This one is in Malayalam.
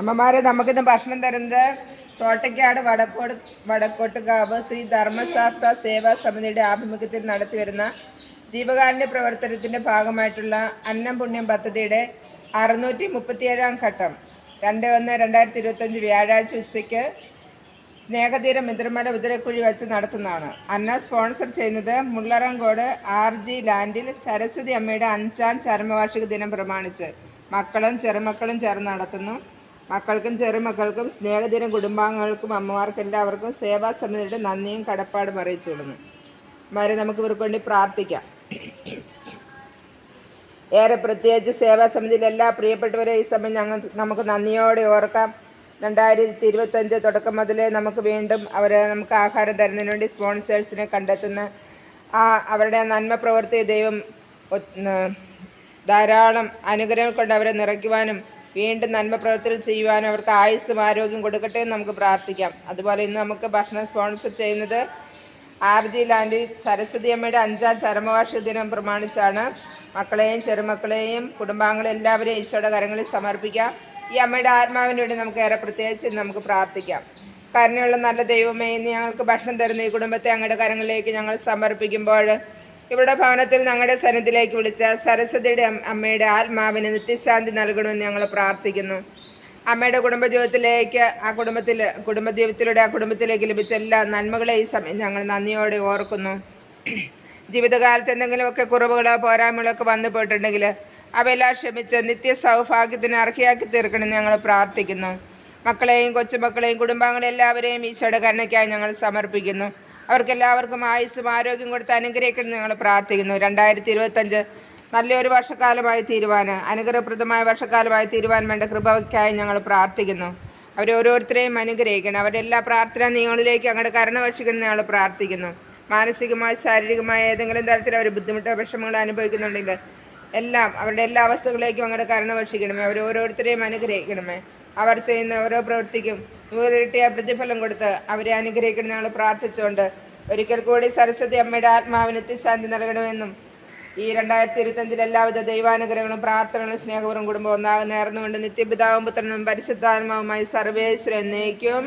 അമ്മമാരെ നമുക്കിന്ന് ഭക്ഷണം തരുന്നത് തോട്ടയ്ക്കാട് വടക്കോട് വടക്കോട്ടുകാവ് ശ്രീ ധർമ്മശാസ്ത്ര സേവാ സമിതിയുടെ ആഭിമുഖ്യത്തിൽ നടത്തിവരുന്ന ജീവകാരുണ്യ പ്രവർത്തനത്തിന്റെ ഭാഗമായിട്ടുള്ള അന്നം പുണ്യം പദ്ധതിയുടെ അറുന്നൂറ്റി മുപ്പത്തിയേഴാം ഘട്ടം രണ്ട് ഒന്ന് രണ്ടായിരത്തി ഇരുപത്തഞ്ച് വ്യാഴാഴ്ച ഉച്ചയ്ക്ക് സ്നേഹതീരം മിത്രമല ഉദരക്കുഴി വെച്ച് നടത്തുന്നതാണ്. അന്ന സ്പോൺസർ ചെയ്യുന്നത് മുള്ളറങ്കോട് ആർ ജി ലാൻഡിൽ സരസ്വതി അമ്മയുടെ അഞ്ചാം ചരമവാർഷിക ദിനം പ്രമാണിച്ച് മക്കളും ചെറുമക്കളും ചേർന്ന് നടത്തുന്നു. മക്കൾക്കും ചെറുമക്കൾക്കും സ്നേഹദിനം കുടുംബാംഗങ്ങൾക്കും അമ്മമാർക്കും എല്ലാവർക്കും സേവാ സമിതിയുടെ നന്ദിയും കടപ്പാടും അറിയിച്ചു അറിയിച്ചുകൊള്ളുന്നു മാരെ നമുക്ക് ഇവർക്ക് വേണ്ടി പ്രാർത്ഥിക്കാം. ഏറെ പ്രത്യേകിച്ച് സേവാ സമിതിയിലെ എല്ലാ പ്രിയപ്പെട്ടവരെ ഈ സമയം ഞങ്ങൾ നമുക്ക് നന്ദിയോടെ ഓർക്കാം. രണ്ടായിരത്തി ഇരുപത്തഞ്ച് തുടക്കം മുതലേ നമുക്ക് വീണ്ടും അവരെ നമുക്ക് ആഹാരം തരുന്നതിന് വേണ്ടി സ്പോൺസേഴ്സിനെ കണ്ടെത്തുന്ന ആ അവരുടെ നന്മ പ്രവൃത്തി ദൈവം ധാരാളം അനുഗ്രഹം കൊണ്ട് അവരെ നിറയ്ക്കുവാനും വീണ്ടും നന്മ പ്രവർത്തനം ചെയ്യുവാനും അവർക്ക് ആയുസ്സും ആരോഗ്യം കൊടുക്കട്ടെ എന്ന് നമുക്ക് പ്രാർത്ഥിക്കാം. അതുപോലെ ഇന്ന് നമുക്ക് ഭക്ഷണം സ്പോൺസർ ചെയ്യുന്നത് ആർ ജി ലാൻഡിൽ സരസ്വതി അമ്മയുടെ അഞ്ചാം ചരമവാർഷിക ദിനം പ്രമാണിച്ചാണ്. മക്കളെയും ചെറുമക്കളെയും കുടുംബാംഗങ്ങളെയും എല്ലാവരെയും ഈശോയുടെ കരങ്ങളിൽ സമർപ്പിക്കാം. ഈ അമ്മയുടെ ആത്മാവിന് വേണ്ടി നമുക്ക് ഏറെ പ്രത്യേകിച്ച് നമുക്ക് പ്രാർത്ഥിക്കാം. കരുണയുള്ള നല്ല ദൈവമേ ഇന്ന് ഞങ്ങൾക്ക് ഭക്ഷണം തരുന്ന ഈ കുടുംബത്തെ അങ്ങയുടെ കരങ്ങളിലേക്ക് ഞങ്ങൾ സമർപ്പിക്കുമ്പോൾ ഇവിടെ ഭവനത്തിൽ ഞങ്ങളുടെ സന്നിധിയിലേക്ക് വിളിച്ച സരസ്വതിയുടെ അമ്മയുടെ ആത്മാവിന് നിത്യശാന്തി നൽകണമെന്ന് ഞങ്ങൾ പ്രാർത്ഥിക്കുന്നു. അമ്മയുടെ കുടുംബജീവിതത്തിലേക്ക് ആ കുടുംബത്തിൽ കുടുംബജീവിതത്തിലൂടെ ആ കുടുംബത്തിലേക്ക് ലഭിച്ച എല്ലാ നന്മകളെ ഈ സമയം ഞങ്ങൾ നന്ദിയോടെ ഓർക്കുന്നു. ജീവിതകാലത്ത് എന്തെങ്കിലുമൊക്കെ കുറവുകളോ പോരായ്മകളോ ഒക്കെ വന്നു പോയിട്ടുണ്ടെങ്കിൽ അവയെല്ലാം ക്ഷമിച്ച് നിത്യ സൗഭാഗ്യത്തിന് അർഹയാക്കി തീർക്കണമെന്ന് ഞങ്ങൾ പ്രാർത്ഥിക്കുന്നു. മക്കളെയും കൊച്ചുമക്കളെയും കുടുംബാംഗങ്ങളെ എല്ലാവരെയും ഈശോയുടെ കരുണയ്ക്കായി ഞങ്ങൾ സമർപ്പിക്കുന്നു. അവർക്കെല്ലാവർക്കും ആയുസ്സും ആരോഗ്യം കൊടുത്ത് അനുഗ്രഹിക്കണം ഞങ്ങൾ പ്രാർത്ഥിക്കുന്നു. രണ്ടായിരത്തി ഇരുപത്തഞ്ച് നല്ലൊരു വർഷക്കാലമായി തീരുവാൻ അനുഗ്രഹപ്രദമായ വർഷക്കാലമായി തീരുവാൻ വേണ്ട കൃപയ്ക്കായി ഞങ്ങൾ പ്രാർത്ഥിക്കുന്നു. അവരെ ഓരോരുത്തരെയും അനുഗ്രഹിക്കണം. അവരുടെ എല്ലാ പ്രാർത്ഥന നിങ്ങളിലേക്ക് അങ്ങോട്ട് കരുണവക്ഷിക്കണം ഞങ്ങൾ പ്രാർത്ഥിക്കുന്നു. മാനസികമായ ശാരീരികമായ ഏതെങ്കിലും തരത്തിൽ അവർ ബുദ്ധിമുട്ടോ വിഷമങ്ങളോ അനുഭവിക്കുന്നുണ്ടെങ്കിൽ എല്ലാം അവരുടെ എല്ലാ അവസ്ഥകളിലേക്കും അങ്ങോട്ട് കരണവക്ഷിക്കണമേ അവർ ഓരോരുത്തരെയും അനുഗ്രഹിക്കണമേ. അവർ ചെയ്യുന്ന ഓരോ പ്രവൃത്തിക്കും നൂറിരട്ടിയ പ്രതിഫലം കൊടുത്ത് അവരെ അനുഗ്രഹിക്കണം ഞങ്ങൾ പ്രാർത്ഥിച്ചുകൊണ്ട് ഒരിക്കൽ കൂടി സരസ്വതി അമ്മയുടെ ആത്മാവിന് എത്തിശാന്തി നൽകണമെന്നും ഈ രണ്ടായിരത്തി ഇരുപത്തഞ്ചിൽ എല്ലാവിധ ദൈവാനുഗ്രഹങ്ങളും പ്രാർത്ഥനകളും സ്നേഹപൂർവം കുടുംബം ഒന്നാകെ നേർന്നുകൊണ്ട് നിത്യപിതാവും പുത്രനും പരിശുദ്ധാത്മാവുമായി സർവേശ്വരൻ എന്നേക്കും